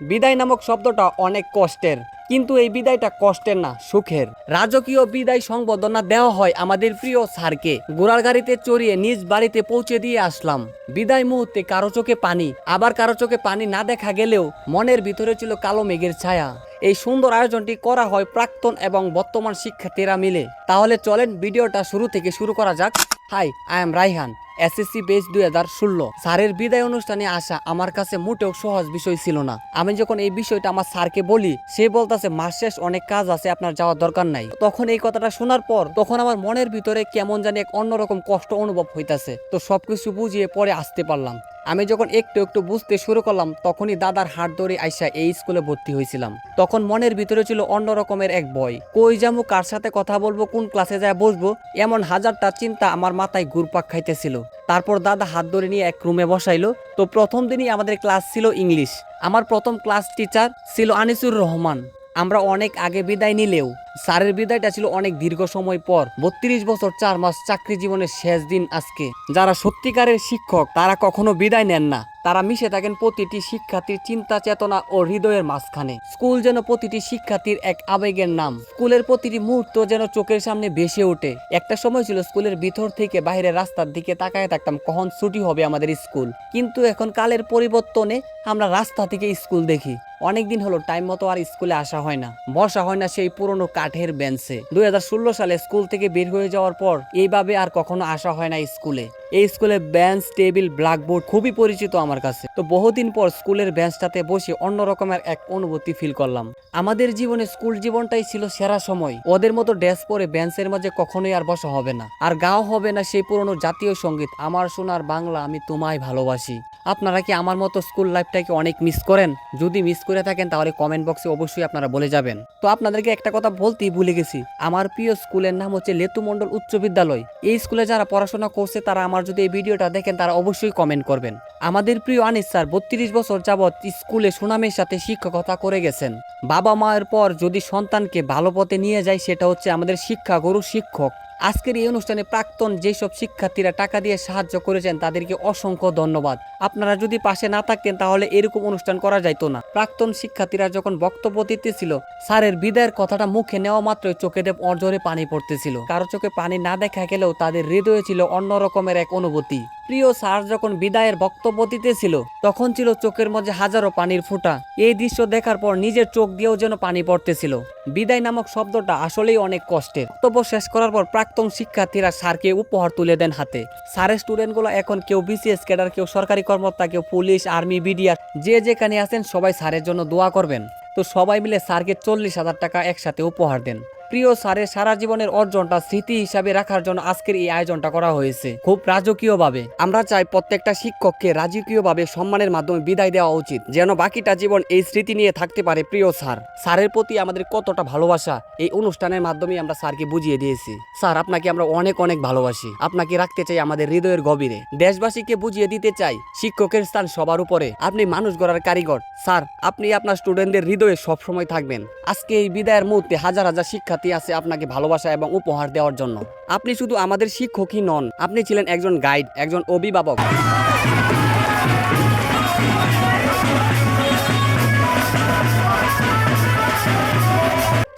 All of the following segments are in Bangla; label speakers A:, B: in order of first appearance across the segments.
A: বিদায় নামক শব্দটা অনেক কষ্টের, কিন্তু এই বিদায়টা কষ্টের না, সুখের। রাজকীয় বিদায় সংবর্ধনা দেওয়া হয় আমাদের প্রিয় স্যারকে। ঘোড়ার গাড়িতে চড়িয়ে নিজ বাড়িতে পৌঁছে দিয়ে আসলাম। বিদায় মুহূর্তে কারও চোখে পানি, আবার কারও চোখে পানি না দেখা গেলেও মনের ভিতরে ছিল কালো মেঘের ছায়া। এই সুন্দর আয়োজনটি করা হয় প্রাক্তন এবং বর্তমান শিক্ষার্থীরা মিলে। তাহলে চলেন ভিডিওটা শুরু থেকে শুরু করা যাক। Hi I am Raihan SSC base দুই হাজার ষোলো। স্যারের বিদায় অনুষ্ঠানে আসা আমার কাছে মোটেও সহজ বিষয় ছিল না। আমি যখন এই বিষয়টা আমার স্যারকে বলি, সে বলতেছে, মাস শেষ, অনেক কাজ আছে, আপনার যাওয়ার দরকার নাই। তখন এই কথাটা শোনার পর তখন আমার মনের ভিতরে কেমন জানি এক অন্যরকম কষ্ট অনুভব হইতাছে। তো সবকিছু বুঝিয়ে পরে আসতে পারলাম। আমি যখন একটু একটু বুঝতে শুরু করলাম, তখনই দাদার হাত ধরে আইসা এই স্কুলে ভর্তি হয়েছিলাম তখন মনের ভিতরে ছিল অন্য রকমের এক ভয়। কই যাব কার সাথে কথা বলব, কোন ক্লাসে যায় বসবো? এমন হাজারটা চিন্তা আমার মাথায় ঘুরপাক খাইতেছিল। তারপর দাদা হাত ধরে নিয়ে এক রুমে বসাইলো। তো প্রথম দিনই আমাদের ক্লাস ছিল ইংলিশ। আমার প্রথম ক্লাস টিচার ছিল আনিসুর রহমান। আমরা অনেক আগে বিদায় নিলেও স্যারের বিদায়টা ছিল অনেক দীর্ঘ সময় পর। বত্রিশ বছর, চার মাস চাকরি জীবনের শেষ দিন আজকে। যারা সত্যিকারের শিক্ষক, তারা কখনো বিদায় নেন না। তারা মিশে থাকেন প্রতিটি শিক্ষার্থীর চিন্তা, চেতনা ও হৃদয়ের মাঝখানে। স্কুল যেন প্রতিটি শিক্ষার্থীর এক আবেগের নাম। স্কুলের প্রতিটি মুহূর্ত যেন চোখের সামনে ভেসে ওঠে। একটা সময় ছিল স্কুলের ভিতর থেকে বাইরে রাস্তার দিকে তাকায় থাকতাম কখন ছুটি হবে আমাদের স্কুল। কিন্তু এখন কালের পরিবর্তনে আমরা রাস্তা থেকে স্কুল দেখি। অনেকদিন হলো টাইম মতো আর স্কুলে আসা হয় না। বসা হয় না সেই পুরনো কাঠের বেঞ্চে দুই হাজার ষোলো সালে স্কুল থেকে বের হয়ে যাওয়ার পর এইভাবে আর কখনো আসা হয় না স্কুলে এই স্কুলে বেঞ্চ টেবিল ব্ল্যাকবোর্ড খুবই পরিচিত আমার কাছে। তো বহুদিন পর স্কুলের বেঞ্চটাতে বসে অন্য রকমের এক অনুভূতি ফিল করলাম। আমাদের জীবনে স্কুল জীবনটাই ছিল সেরা সময়। ওদের মতো ড্রেস পরে বেঞ্চের মাঝে কখনোই আর বসা হবে না। আর গাও হবে না সেই পুরনো জাতীয় সংগীত। আমার সোনার বাংলা আমি তোমায় ভালোবাসি। আপনারা কি আমার মতো স্কুল লাইফটাকে অনেক মিস করেন? যদি মিস করে থাকেন, তাহলে কমেন্ট বক্সে অবশ্যই আপনারা বলে যাবেন। তো আপনাদেরকে একটা কথা বলতেই ভুলে গেছি। আমার প্রিয় স্কুলের নাম হচ্ছে লেতু মণ্ডল উচ্চ বিদ্যালয়। এই স্কুলে যারা পড়াশোনা করছে, তারা আমার যদি এই ভিডিওটা দেখেন, তারা অবশ্যই কমেন্ট করবেন। আমাদের প্রিয় আনিস স্যার বত্রিশ বছর যাবৎ স্কুলে সুনামের সাথে শিক্ষকতা করে গেছেন। বাবা মায়ের পর যদি সন্তানকে ভালো পথে নিয়ে যায়, সেটা হচ্ছে আমাদের শিক্ষা গুরু শিক্ষক। আজকের এই অনুষ্ঠানে প্রাক্তন যেসব শিক্ষার্থীরা টাকা দিয়ে সাহায্য করেছেন, তাদেরকে অসংখ্য ধন্যবাদ। আপনারা যদি পাশে না থাকতেন, তাহলে এরকম অনুষ্ঠান করা যাইত না। প্রাক্তন শিক্ষার্থীরা যখন বক্তব্য দিতেছিল, স্যারের বিদায়ের কথাটা মুখে নেওয়া মাত্রই চোখে দেব অর্জরে পানি পড়তেছিল। কারও চোখে পানি না দেখা গেলেও তাদের হৃদয়ে ছিল অন্য রকমের এক অনুভূতি। প্রিয় স্যার যখন বিদায়ের বক্তব্য দিতেছিল, তখন ছিল চোখের মধ্যে হাজারো পানির ফোঁটা। এই দৃশ্য দেখার পর নিজের চোখ দিয়েও যেন পানি পড়তেছিল। বিদায় নামক শব্দটা আসলেই অনেক কষ্টের। বক্তব্য শেষ করার পর প্রাক্তন শিক্ষার্থীরা স্যারকে উপহার তুলে দেন হাতে। স্যারের স্টুডেন্টগুলো এখন কেউ বিসিএস ক্যাডার কেউ সরকারি কর্মকর্তা, কেউ পুলিশ আর্মি বিডিআর যে যেখানে আছেন সবাই স্যারের জন্য দোয়া করবেন। তো সবাই মিলে স্যারকে চল্লিশ হাজার টাকা একসাথে উপহার দেন। প্রিয় স্যারের সারা জীবনের অর্জনটা স্মৃতি হিসাবে রাখার জন্য আজকের এই আয়োজনটা করা হয়েছে। খুব রাজকীয়ভাবে। আমরা চাই প্রত্যেকটা শিক্ষককে রাজকীয়ভাবে সম্মানের মাধ্যমে বিদায় দেওয়া উচিত, যেন বাকিটা জীবন এই স্মৃতি নিয়ে থাকতে পারে প্রিয় স্যার। স্যারের প্রতি আমাদের কতটা ভালোবাসা, এই অনুষ্ঠানের মাধ্যমে আমরা স্যারকে বুঝিয়ে দিয়েছি। স্যার, আপনাকে আমরা অনেক অনেক ভালোবাসি। আপনাকে রাখতে চাই আমাদের হৃদয়ের গভীরে। দেশবাসীকে বুঝিয়ে দিতে চাই, শিক্ষকের স্থান সবার উপরে। আপনি মানুষ গড়ার কারিগর। স্যার, আপনি আপনার স্টুডেন্টদের হৃদয়ে সবসময় থাকবেন। আজকে এই বিদায়ের মুহূর্তে হাজার হাজার শিক্ষার্থী আছে আপনাকে ভালোবাসা এবং উপহার দেওয়ার জন্য। আপনি শুধু আমাদের শিক্ষকই নন, আপনি ছিলেন একজন গাইড, একজন অভিভাবক।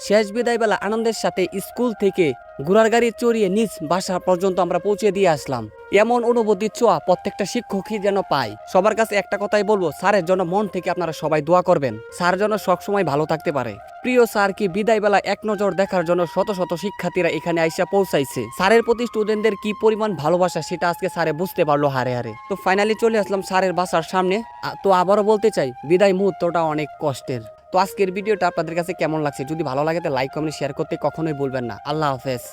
A: শেষ বিদায়বেলা আনন্দের সাথে স্কুল থেকে ঘোড়ার গাড়ি চড়িয়ে নিজ বাসা পর্যন্ত আমরা পৌঁছে দিয়ে আসলাম। এমন অনুভূতি ছোঁয়া প্রত্যেকটা শিক্ষকই যেন পায়। সবার কাছে একটা কথাই বলব, স্যারের জন্য মন থেকে আপনারা সবাই দোয়া করবেন। স্যার যেন সবসময় ভালো থাকতে পারে। প্রিয় স্যার, কি বিদায় বেলা এক নজর দেখার জন্য শত শত শিক্ষার্থীরা এখানে আইসা পৌঁছাইছে। স্যারের প্রতি স্টুডেন্টদের কি পরিমাণ ভালোবাসা সেটা আজকে স্যারে বুঝতে পারল হারে হারে। তো ফাইনালি চলে আসলাম স্যারের বাসার সামনে। তো আবারও বলতে চাই, বিদায় মুহূর্তটা অনেক কষ্টের। তো আজকের ভিডিওটা আপনাদের কাছে কেমন লাগছে? যদি ভালো লাগে তো লাইক কমেন্ট শেয়ার করতে কখনোই বলবেন না। আল্লাহ হাফেজ।